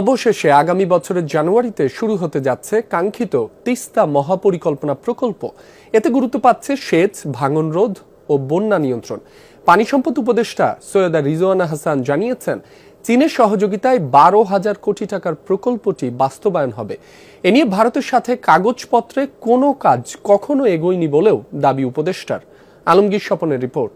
অবশেষে আগামী বছরের জানুয়ারিতে শুরু হতে যাচ্ছে কাঙ্ক্ষিত তিস্তা মহাপরিকল্পনা প্রকল্প। এতে গুরুত্ব পাচ্ছে সেচ, ভাঙন রোধ ও বন্যা নিয়ন্ত্রণ। পানি সম্পদ উপদেষ্টা সৈয়দা রিজওয়ানা হাসান জানিয়েছেন, চীনের সহযোগিতায় বারো হাজার কোটি টাকার প্রকল্পটি বাস্তবায়ন হবে। এ নিয়ে ভারতের সাথে কাগজপত্রে কোনো কাজ কখনো এগোয়নি বলেও দাবি উপদেষ্টার। আলমগীর স্বপনের রিপোর্ট।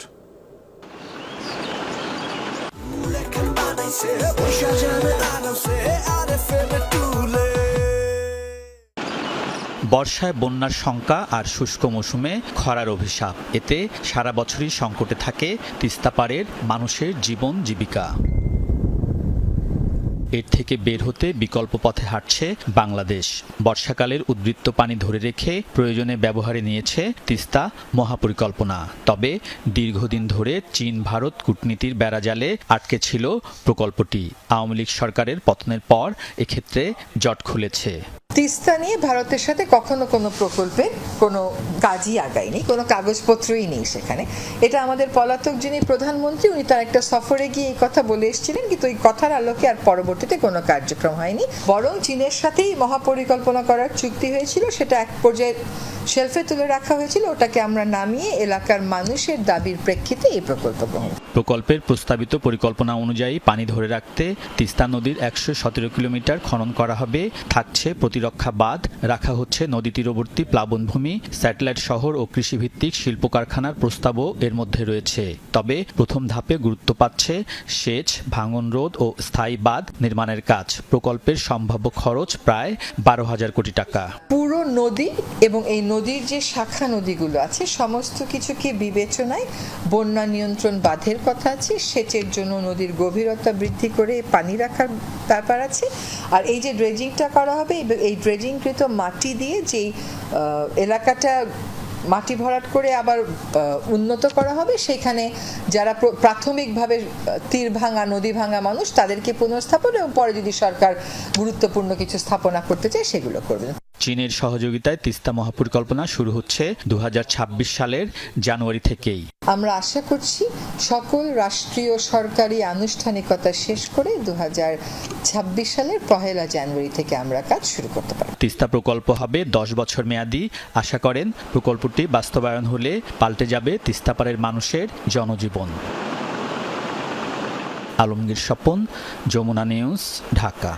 বর্ষায় বন্যার শঙ্কা আর শুষ্ক মৌসুমে খরার অভিশাপ। এতে সারা বছরই সংকটে থাকে তিস্তাপাড়ের মানুষের জীবন জীবিকা। এর থেকে বের হতে বিকল্প পথে হাঁটছে বাংলাদেশ। বর্ষাকালের উদ্বৃত্ত পানি ধরে রেখে প্রয়োজনে ব্যবহারে নিয়েছে তিস্তা মহাপরিকল্পনা। তবে দীর্ঘদিন ধরে চীন, ভারত কূটনীতির বেড়াজালে আটকে ছিল প্রকল্পটি। আওয়ামী লীগ সরকারের পতনের পর এক্ষেত্রে জট খুলেছে। তিস্তা নিয়ে ভারতের সাথে কখনো কোনো প্রকল্পে কোনো কাজই আগায়নি, কোনো কাগজপত্রই নেই সেখানে। এটা আমাদের পলাতক যিনি প্রধানমন্ত্রী, উনি তার একটা সফরে গিয়ে এই কথা বলে এসেছিলেন, কিন্তু এই কথার আলোকে আর পরবর্তীতে কোনো কার্যক্রম হয়নি। বরং চীনের সাথেই মহাপরিকল্পনা করার চুক্তি হয়েছিল, সেটা এক পর্যায়ে শেলফে তুলে রাখা হয়েছিল, ওটাকে আমরা নামিয়ে এলাকার মানুষের দাবির প্রেক্ষিতে এই প্রকল্প গ্রহণ প্রকল্পের প্রস্তাবিত পরিকল্পনা অনুযায়ী পানি ধরে রাখতে তিস্তা নদীর একশো সতেরো কিলোমিটার খনন করা হবে, থাকছে প্রতিরক্ষা বাঁধ রাখা হচ্ছে নদী তীরবর্তী প্লাবনভূমি, স্যাটেলাইট শহর ও কৃষিভিত্তিক শিল্প কারখানার প্রস্তাবও এর মধ্যে রয়েছে। তবে প্রথম ধাপে গুরুত্ব পাচ্ছে সেচ, ভাঙন রোধ ও স্থায়ী বাঁধ নির্মাণের কাজ। প্রকল্পের সম্ভাব্য খরচ প্রায় বারো হাজার কোটি টাকা। পুরো নদী এবং এই নদীর যে শাখা নদীগুলো আছে, সমস্ত কিছুকে বিবেচনায় বন্যা নিয়ন্ত্রণ বাঁধের কথা আছে, সেচের জন্য নদীর গভীরতা বৃদ্ধি করে পানি রাখার ব্যাপার আছে, আর এই যে ড্রেজিংটা করা হবে এই ড্রেজিংকৃত মাটি দিয়ে যেই এলাকাটা মাটি ভরাট করে আবার উন্নত করা হবে, সেখানে যারা প্রাথমিকভাবে তীর ভাঙা, নদী ভাঙা মানুষ, তাদেরকে পুনর্স্থাপন এবং পরে যদি সরকার গুরুত্বপূর্ণ কিছু স্থাপনা করতে চায়, সেগুলো করবে চীনের সহযোগিতায় তিস্তা মহাপরিকল্পনা শুরু হচ্ছে দু হাজার ছাব্বিশ সালের জানুয়ারি থেকেই। আমরা আশা করছি সকল রাষ্ট্রীয় সরকারি আনুষ্ঠানিকতা শেষ করে দু হাজার ছাব্বিশ সালের পহেলা জানুয়ারি থেকে আমরা কাজ শুরু করতে পারি তিস্তা প্রকল্প হবে দশ বছর মেয়াদী। আশা করেন প্রকল্পটি বাস্তবায়ন হলে পাল্টে যাবে তিস্তাপাড়ের মানুষের জনজীবন। আলমগীর স্বপন যমুনা নিউজ ঢাকা।